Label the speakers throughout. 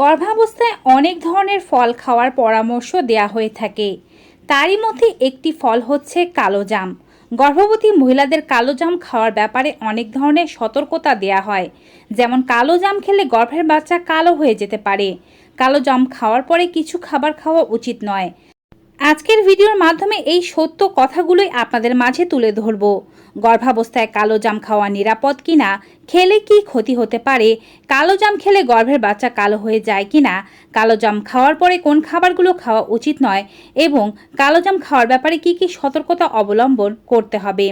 Speaker 1: গর্ভাবস্থায় অনেক ধরনের ফল খাওয়ার পরামর্শ দেয়া হয়ে থাকে। তারই মধ্যে একটি ফল হচ্ছে কালো জাম। গর্ভবতী মহিলাদের কালো জাম খাওয়ার ব্যাপারে অনেক ধরনের সতর্কতা দেয়া হয়। যেমন কালো জাম খেলে গর্ভের বাচ্চা কালো হয়ে যেতে পারে। কালো জাম খাওয়ার পরে কিছু খাবার খাওয়া উচিত নয়। আজকের ভিডিওর মাধ্যমে এই সত্য কথাগুলোই আপনাদের মাঝে তুলে ধরব। গর্ভাবস্থায় কালো জাম খাওয়া নিরাপদ কিনা খেলে কি ক্ষতি হতে পারে? কালো জাম খেলে গর্ভের বাচ্চা কালো হয়ে যায় কি না? কালো জাম খাওয়ার পরে কোন খাবারগুলো খাওয়া উচিত নয় এবং কালো জাম খাওয়ার ব্যাপারে কি কি সতর্কতা অবলম্বন করতে হবে?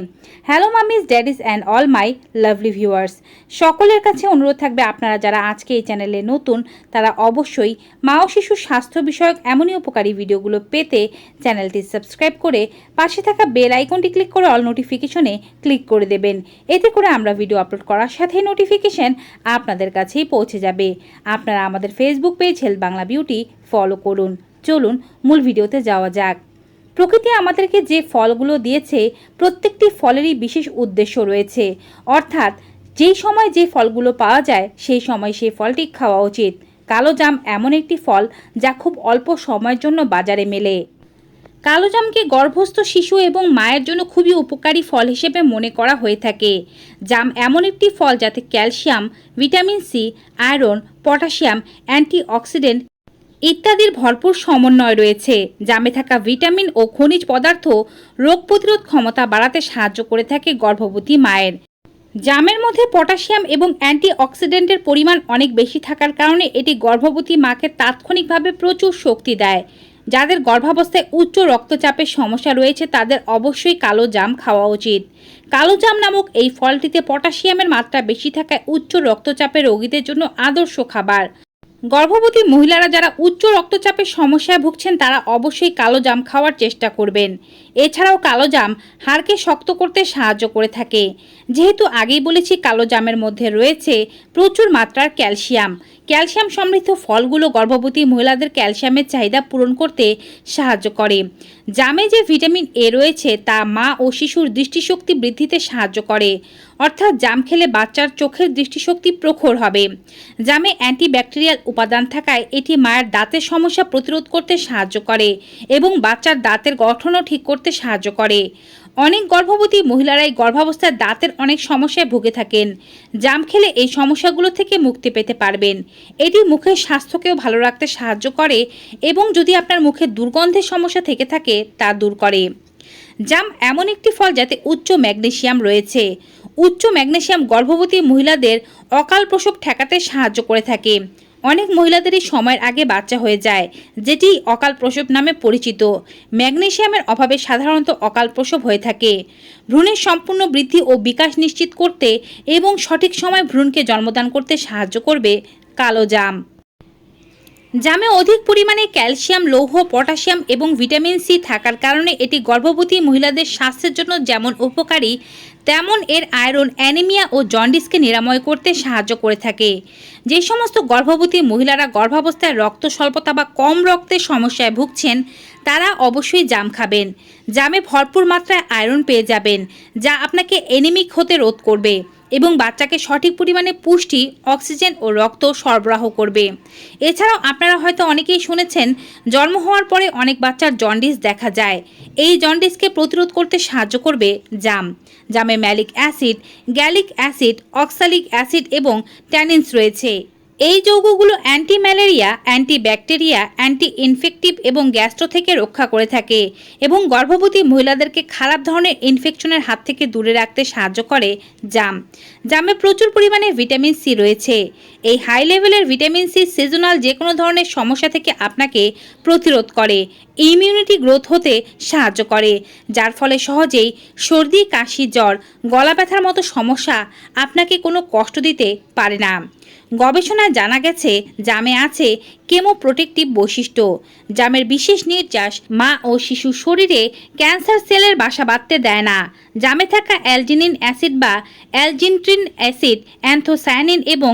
Speaker 1: Hello mummies daddies and all my lovely viewers. সকলের কাছে অনুরোধ থাকবে আপনারা যারা আজকে এই চ্যানেলে নতুন, তারা অবশ্যই মা ও শিশুর স্বাস্থ্য বিষয়ক এমনই উপকারী ভিডিওগুলো পেতে চ্যানেলটি সাবস্ক্রাইব করে পাশে থাকা বেল আইকনটি ক্লিক করে অল নোটিফিকেশনে ক্লিক করে দেবেন। এতে করে আমরা ভিডিও আপলোড করার সাথে নোটিফিকেশন আপনাদের কাছেই পৌঁছে যাবে। আপনারা আমাদের Facebook page health Bangla beauty follow করুন। চলুন মূল ভিডিওতে যাওয়া যাক। প্রকৃতি আমাদেরকে যে ফলগুলো দিয়েছে, প্রত্যেকটি ফলেরই বিশেষ উদ্দেশ্য রয়েছে। অর্থাৎ, যেই সময় যে ফলগুলো পাওয়া যায়, সেই সময় সেই ফলটি খাওয়া উচিত। কালো জাম এমন একটি ফল যা খুব অল্প সময়ের জন্য বাজারে মেলে। কালো জামকে গর্ভস্থ শিশু এবং মায়ের জন্য খুবই উপকারী ফল হিসেবে মনে করা হয়ে থাকে। জাম এমন একটি ফল যাতে calcium, vitamin C, iron, potassium, antioxidant ইত্যাদির ভরপুর সমন্বয় রয়েছে। জামে থাকা ভিটামিন ও খনিজ পদার্থ রোগ প্রতিরোধ ক্ষমতা বাড়াতে সাহায্য করে থাকে গর্ভবতী মায়ের। জামের মধ্যে পটাশিয়াম এবং অ্যান্টিঅক্সিডেন্টের পরিমাণ অনেক বেশি থাকার কারণে এটি গর্ভবতী মাকে তাৎক্ষণিকভাবে প্রচুর শক্তি দেয়। যাদের গর্ভাবস্থায় উচ্চ রক্তচাপের সমস্যা রয়েছে, তাদের অবশ্যই কালো জাম খাওয়া উচিত। কালো জাম নামক এই ফলটিতে পটাশিয়ামের মাত্রা বেশি থাকায় উচ্চ রক্তচাপের রোগীদের জন্য আদর্শ খাবার। গর্ভবতী মহিলারা যারা উচ্চ রক্তচাপের সমস্যায় ভুগছেন, তারা অবশ্যই কালো জাম খাওয়ার চেষ্টা করবেন। এছাড়াও কালো জাম হাড়কে শক্ত করতে সাহায্য করে থাকে। যেহেতু আগেই বলেছি, কালো জামের মধ্যে রয়েছে প্রচুর মাত্রার ক্যালসিয়াম। ক্যালসিয়াম সমৃদ্ধ ফলগুলো গর্ভবতী মহিলাদের ক্যালসিয়ামের চাহিদা পূরণ করতে সাহায্য করে। জামে যে ভিটামিন এ রয়েছে তা মা ও শিশুর দৃষ্টিশক্তি বৃদ্ধিতে সাহায্য করে। অর্থাৎ জাম খেলে বাচ্চার চোখের দৃষ্টিশক্তি প্রখর হবে। জামে অ্যান্টিব্যাকটেরিয়াল উপাদান থাকায় এটি মায়ের দাঁতের সমস্যা প্রতিরোধ করতে সাহায্য করে এবং বাচ্চার দাঁতের গঠনও ঠিক করতে সাহায্য করে। অনেক গর্ভবতী মহিলারাই গর্ভাবস্থায় দাঁতের অনেক সমস্যায় ভুগে থাকেন। জাম খেলে এই সমস্যাগুলো থেকে মুক্তি পেতে পারবেন। এটি মুখের স্বাস্থ্যকেও ভালো রাখতে সাহায্য করে এবং যদি আপনার মুখে দুর্গন্ধের সমস্যা থেকে থাকে, তা দূর করে। জাম এমন একটি ফল যাতে উচ্চ ম্যাগনেশিয়াম রয়েছে। উচ্চ ম্যাগনেশিয়াম গর্ভবতী মহিলাদের অকাল প্রসব ঠেকাতে সাহায্য করে থাকে। অনেক মহিলাদেরই সময়ের আগে বাচ্চা হয়ে যায়, যেটি অকাল প্রসব নামে পরিচিত। ম্যাগনেশিয়ামের অভাবে সাধারণত অকাল প্রসব হয়ে থাকে। ভ্রূণের সম্পূর্ণ বৃদ্ধি ও বিকাশ নিশ্চিত করতে এবং সঠিক সময় ভ্রূণকে জন্মদান করতে সাহায্য করবে কালো জাম জামে অধিক পরিমাণে ক্যালসিয়াম, লৌহ, পটাশিয়াম এবং ভিটামিন সি থাকার কারণে এটি গর্ভবতী মহিলাদের স্বাস্থ্যের জন্য যেমন উপকারী, তেমন এর আয়রন, অ্যানিমিয়া ও জন্ডিসকে নিরাময় করতে সাহায্য করে থাকে। যে সমস্ত গর্ভবতী মহিলারা গর্ভাবস্থায় রক্ত স্বল্পতা বা কম রক্তের সমস্যায় ভুগছেন তারা অবশ্যই জাম খাবেন। জামে ভরপুর মাত্রায় আয়রন পেয়ে যাবেন, যা আপনাকে এনিমিক হতে রোধ করবে এবং বাচ্চাকে সঠিক পরিমাণে পুষ্টি অক্সিজেন ও রক্ত সরবরাহ করবে। এছাড়াও আপনারা হয়তো অনেকেই শুনেছেন, জন্ম হওয়ার পরে অনেক বাচ্চার জন্ডিস দেখা যায়। এই জন্ডিসকে প্রতিরোধ করতে সাহায্য করবে জাম। জামে malic acid gallic acid oxalic acid এবং ট্যানিনস রয়েছে। এই যৌগগুলো anti malaria anti bacteria anti infective এবং গ্যাস্ট্রো থেকে রক্ষা করে থাকে এবং গর্ভবতী মহিলাদেরকে খারাপ ধরনের ইনফেকশনের হাত থেকে দূরে রাখতে সাহায্য করে জাম। জামে প্রচুর পরিমাণে ভিটামিন সি রয়েছে। এই হাই লেভেলের ভিটামিন সি সিজনাল যে কোনো ধরনের সমস্যা থেকে আপনাকে প্রতিরোধ করে ইমিউনিটি গ্রোথ হতে সাহায্য করে, যার ফলে সহজেই সর্দি, কাশি, জ্বর, গলা ব্যথার মতো সমস্যা আপনাকে কোনো কষ্ট দিতে পারে না। গবেষণায় জানা গেছে, জামে আছে কেমো প্রোটেক্টিভ বৈশিষ্ট্য, জামের বিশেষ নির্যাস মা ও শিশু শরীরে ক্যান্সার সেলের বাসা বাঁধতে দেয় না। জামে থাকা অ্যালজিনিন অ্যাসিড বা অ্যালজিনট্রিন অ্যাসিড অ্যান্থোসায়ানিন এবং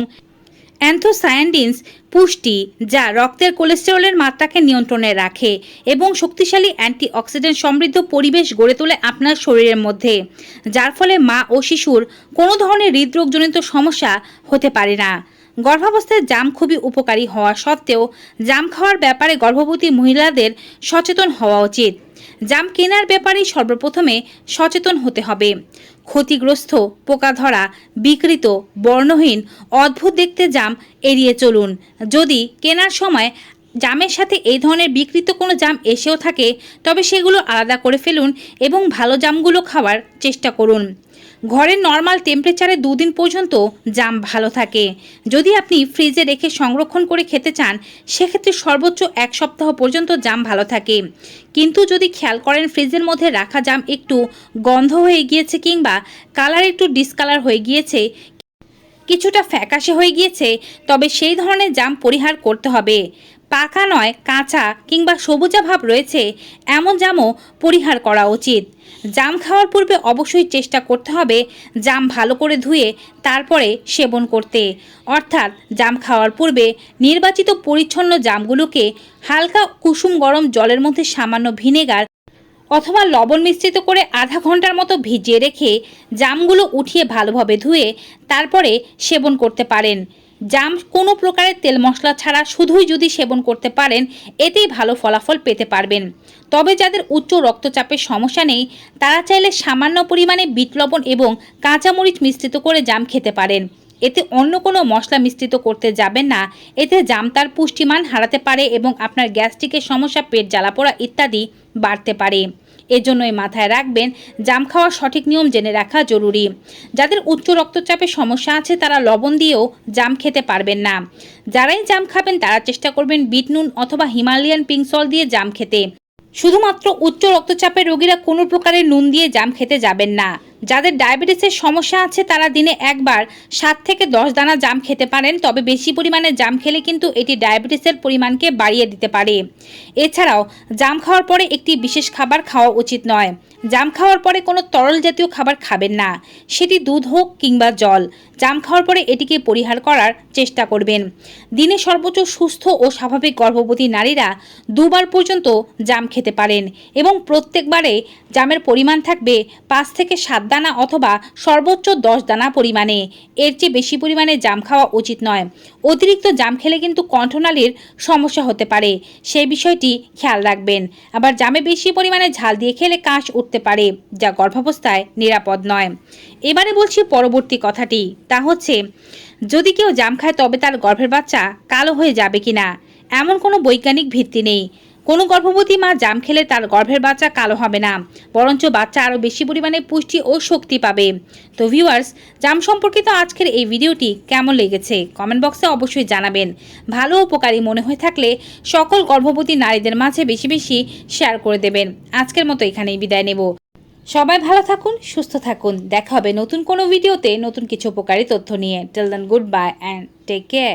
Speaker 1: অ্যান্থোসায়ান্ডিনস পুষ্টি, যা রক্তের কোলেস্টেরলের মাত্রাকে নিয়ন্ত্রণে রাখে এবং শক্তিশালী অ্যান্টিঅক্সিডেন্ট সমৃদ্ধ পরিবেশ গড়ে তোলে আপনার শরীরের মধ্যে, যার ফলে মা ও শিশুর কোনো ধরনের হৃদরোগজনিত সমস্যা হতে পারে না। গর্ভাবস্থায় জাম খুবই উপকারী হওয়া সত্ত্বেও জাম খাওয়ার ব্যাপারে গর্ভবতী মহিলাদের সচেতন হওয়া উচিত। জাম কেনার ব্যাপারে সর্বপ্রথমে সচেতন হতে হবে। ক্ষতিগ্রস্ত পোকা ধরা বিকৃত, বর্ণহীন, অদ্ভুত দেখতে জাম এড়িয়ে চলুন। যদি কেনার সময় জামের সাথে এই ধরনের বিকৃত কোনো জাম এসেও থাকে, তবে সেগুলো আলাদা করে ফেলুন এবং ভালো জামগুলো খাওয়ার চেষ্টা করুন। ঘরের নর্মাল টেম্পারেচারে দুদিন পর্যন্ত জাম ভালো থাকে। যদি আপনি ফ্রিজে রেখে সংরক্ষণ করে খেতে চান, সেক্ষেত্রে সর্বোচ্চ এক সপ্তাহ পর্যন্ত জাম ভালো থাকে। কিন্তু যদি খেয়াল করেন ফ্রিজের মধ্যে রাখা জাম একটু গন্ধ হয়ে গিয়েছে কিংবা কালার একটু ডিসকালার হয়ে গিয়েছে, কিছুটা ফ্যাকাশে হয়ে গিয়েছে, তবে সেই ধরনের জাম পরিহার করতে হবে। পাকা নয়, কাঁচা কিংবা সবুজা ভাব রয়েছে, এমন জামও পরিহার করা উচিত। জাম খাওয়ার পূর্বে অবশ্যই চেষ্টা করতে হবে জাম ভালো করে ধুয়ে তারপরে সেবন করতে। অর্থাৎ জাম খাওয়ার পূর্বে নির্বাচিত পরিচ্ছন্ন জামগুলোকে হালকা কুসুম গরম জলের মধ্যে সামান্য ভিনেগার অথবা লবণ মিশ্রিত করে আধা ঘণ্টার মতো ভিজিয়ে রেখে জামগুলো উঠিয়ে ভালোভাবে ধুয়ে তারপরে সেবন করতে পারেন। জাম কোনো প্রকারের তেল মশলা ছাড়া শুধুই যদি সেবন করতে পারেন, এতেই ভালো ফলাফল পেতে পারবেন। তবে যাদের উচ্চ রক্তচাপের সমস্যা নেই, তারা চাইলে সামান্য পরিমাণে বিট লবণ এবং কাঁচামরিচ মিশ্রিত করে জাম খেতে পারেন। এতে অন্য কোনো মশলা মিশ্রিত করতে যাবেন না। এতে জাম তার পুষ্টিমান হারাতে পারে এবং আপনার গ্যাস্ট্রিকের সমস্যা, পেট জ্বালা পোড়া ইত্যাদি বাড়তে পারে। এজন্যই মাথায় রাখবেন, জাম খাওয়ার সঠিক নিয়ম জেনে রাখা জরুরি। যাদের উচ্চ রক্তচাপের সমস্যা আছে, তারা লবণ দিয়েও জাম খেতে পারবেন না। যারাই জাম খাবেন, তারা চেষ্টা করবেন বিট নুন অথবা হিমালয়ান পিঙ্ক সল দিয়ে জাম খেতে। শুধুমাত্র উচ্চ রক্তচাপের রোগীরা কোনো প্রকারের নুন দিয়ে জাম খেতে যাবেন না। যাদের ডায়াবেটিসের সমস্যা আছে, তারা দিনে একবার সাত থেকে দশ দানা জাম খেতে পারেন, তবে বেশি পরিমাণে জাম খেলে কিন্তু এটি ডায়াবেটিসের পরিমাণকে বাড়িয়ে দিতে পারে। এছাড়াও, জাম খাওয়ার পরে একটি বিশেষ খাবার খাওয়া উচিত নয়। জাম খাওয়ার পরে কোনো তরল জাতীয় খাবার খাবেন না। সেটি দুধ হোক কিংবা জল। জাম খাওয়ার পরে এটিকে পরিহার করার চেষ্টা করবেন। দিনে সর্বোচ্চ সুস্থ ও স্বাভাবিক গর্ভবতী নারীরা দুবার পর্যন্ত জাম খেতে পারেন এবং প্রত্যেকবারে জামের পরিমাণ থাকবে পাঁচ থেকে সাত দানা অথবা সর্বোচ্চ দশ দানা পরিমাণে। এর চেয়ে বেশি পরিমাণে জাম খাওয়া উচিত নয়। অতিরিক্ত জাম খেলে কিন্তু কণ্ঠনালীর সমস্যা হতে পারে। সেই বিষয়টি খেয়াল রাখবেন। আবার জামে বেশি পরিমাণে ঝাল দিয়ে খেলে কাশ উঠতে পারে, যা গর্ভাবস্থায় নিরাপদ নয়। এবারে বলছি পরবর্তী কথাটি। তা হচ্ছে, যদি কেউ জাম খায় তবে তার গর্ভের বাচ্চা কালো হয়ে যাবে কিনা? এমন কোনো বৈজ্ঞানিক ভিত্তি নেই। কোনো গর্ভবতী মা জাম খেলে তার গর্ভের বাচ্চা কালো হবে না, বরঞ্চ বাচ্চা আরও বেশি পরিমাণে পুষ্টি ও শক্তি পাবে। তো ভিউয়ার্স জাম সম্পর্কিত আজকের এই ভিডিওটি কেমন লেগেছে কমেন্ট বক্সে অবশ্যই জানাবেন। ভালো উপকারী মনে হয়ে থাকলে সকল গর্ভবতী নারীদের মাঝে বেশি বেশি শেয়ার করে দেবেন। আজকের মতো এখানেই বিদায় নেব। সবাই ভালো থাকুন, সুস্থ থাকুন। দেখা হবে নতুন কোনো ভিডিওতে নতুন কিছু উপকারী তথ্য নিয়ে। Till then goodbye and take care